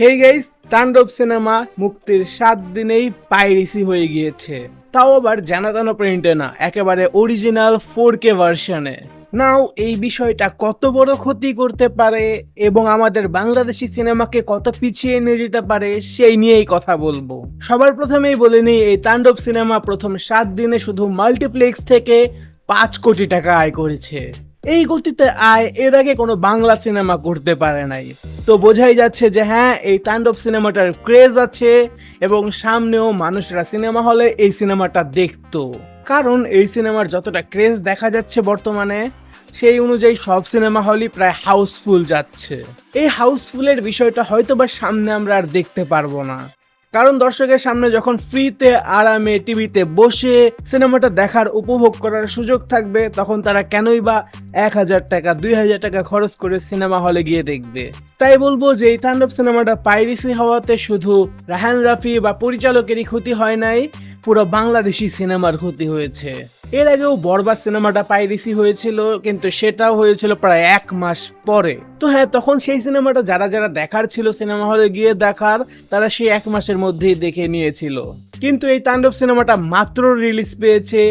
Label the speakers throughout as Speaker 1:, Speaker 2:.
Speaker 1: Hey guys, তাণ্ডব cinema মুক্তির সাত দিনেই পাইরেসি হয়ে গিয়েছে। তাও আবার জানাতান প্রিন্টে না, একেবারে অরিজিনাল ফোর কে ভার্সনে নাও এই বিষয়টা কত বড় ক্ষতি করতে পারে এবং আমাদের বাংলাদেশি সিনেমাকে কত পিছিয়ে নিয়ে যেতে পারে, সেই নিয়েই কথা বলব। সবার প্রথমেই বলে নিই, এই তাণ্ডব সিনেমা প্রথম সাত দিনে শুধু মাল্টিপ্লেক্স থেকে পাঁচ কোটি টাকা আয় করেছে। এই গতিতে আয়, এর আগে কোনো বাংলা সিনেমা করতে পারে নাই। তো বোঝাই যাচ্ছে যে হ্যাঁ এই তাণ্ডব সিনেমাটার ক্রেজ আছে এবং সামনেও মানুষরা সিনেমা হলে এই সিনেমাটা দেখতো। কারণ এই সিনেমার যতটা ক্রেজ দেখা যাচ্ছে বর্তমানে, সেই অনুযায়ী সব সিনেমা হলই প্রায় হাউসফুল যাচ্ছে। এই হাউসফুলের বিষয়টা হয়তো বা সামনে আমরা আর দেখতে পারব না। কারণ দর্শকের সামনে যখন ফ্রিতে আরামে টিভিতে বসে সিনেমাটা দেখার, উপভোগ করার সুযোগ থাকবে, তখন তারা কেনই বা এক হাজার টাকা, দুই হাজার টাকা খরচ করে সিনেমা হলে গিয়ে দেখবে। তাই বলব যে এই তাণ্ডব সিনেমাটা পাইরিসি হওয়াতে শুধু রাহান রাফি বা পরিচালকেরই ক্ষতি হয় নাই, পুরো বাংলাদেশি সিনেমার ক্ষতি হয়েছে। এর আগেও বরবাদ সিনেমাটা পাইরেসি হয়েছিল, কিন্তু সেটাও হয়েছিল প্রায় এক মাস পরে। তো হ্যাঁ তখন সেই সিনেমাটা যারা যারা দেখার ছিল সিনেমা হলে গিয়ে দেখার, তারা সেই এক মাসের মধ্যেই দেখে নিয়েছিল। কিন্তু এই তাণ্ডব সিনেমাটা মাত্র রিলিজ পেয়েছে,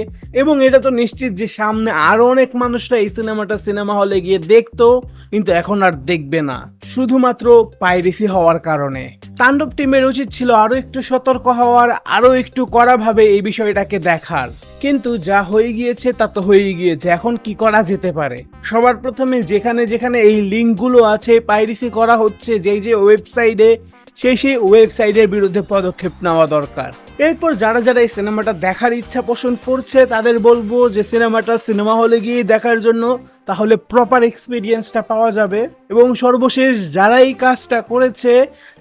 Speaker 1: এবং এটা তো নিশ্চিত যে সামনে আরও অনেক মানুষরা এই সিনেমাটা সিনেমা হলে গিয়ে দেখতো, কিন্তু এখন আর দেখবে না। শুধুমাত্র পাইরেসি হওয়ার কারণে। তাণ্ডব টিমের উচিত ছিল আরও একটু সতর্ক হওয়ার, আরও একটু কড়াভাবে এই বিষয়টাকে দেখার। কিন্তু যা হয়ে গিয়েছে তা তো হয়েই গিয়েছে, এখন কি করা যেতে পারে? সবার প্রথমে যেখানে যেখানে এই লিঙ্কগুলো আছে পাইরিসি করা হচ্ছে, যেই যে ওয়েবসাইটে সেই সেই ওয়েবসাইটের বিরুদ্ধে পদক্ষেপ নেওয়া দরকার। এরপর যারা যারা এই সিনেমাটা দেখার ইচ্ছা পোষণ করছে, তাদের বলব যে সিনেমাটা সিনেমা হলে গিয়ে দেখার জন্য তাহলে প্রপার এক্সপিরিয়েন্সটা পাওয়া যাবে। এবং সর্বশেষ যারা এই কাজটা করেছে,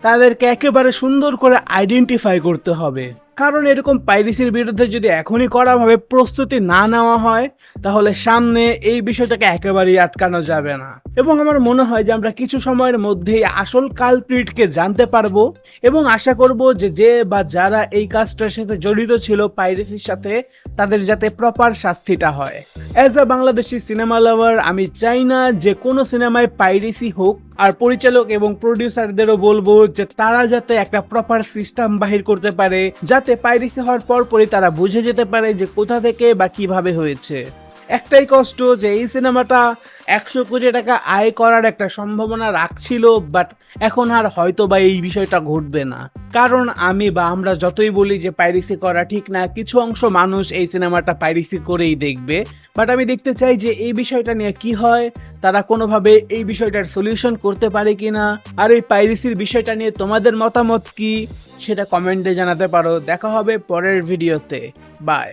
Speaker 1: তাদেরকে একেবারে সুন্দর করে আইডেন্টিফাই করতে হবে। কারণ এরকম পাইরেসির বিরুদ্ধে যদি এখনই করাভাবে প্রস্তুতি না নেওয়া হয়, তাহলে সামনে এই বিষয়টাকে একেবারেই আটকানো যাবে না। এবং আমার মনে হয় যে আমরা কিছু সময়ের মধ্যেই আসল কালপ্রিটকে জানতে পারব এবং আশা করব যে যে বা যারা এই কাজটার সাথে জড়িত ছিল পাইরেসির সাথে, তাদের যাতে প্রপার শাস্তিটা হয়। As a Bangladeshi cinema lover আমি চাই না যে কোনো সিনেমায় পাইরেসি হোক আর পরিচালক এবং প্রডিউসারদেরও বলব যে তারা যাতে একটা প্রপার সিস্টেম বাহির করতে পারে, যাতে পাইরেসি হওয়ার পরপরই তারা বুঝে যেতে পারে যে কোথা থেকে বা কীভাবে হয়েছে। একটাই কষ্ট যে এই সিনেমাটা একশো কোটি টাকা আয় করার একটা সম্ভাবনা রাখছিল বাট এখন আর হয়তো বা এই বিষয়টা ঘটবে না। কারণ আমি বা আমরা যতই বলি যে পাইরেসি করা ঠিক না, কিছু অংশ মানুষ এই সিনেমাটা পাইরেসি করেই দেখবে। বাট আমি দেখতে চাই যে এই বিষয়টা নিয়ে কি হয়, তারা কোনোভাবে এই বিষয়টার সলিউশন করতে পারে কিনা, আর এই পাইরেসির বিষয়টা নিয়ে তোমাদের মতামত কি, সেটা কমেন্টে জানাতে পারো। দেখা হবে পরের ভিডিওতে বাই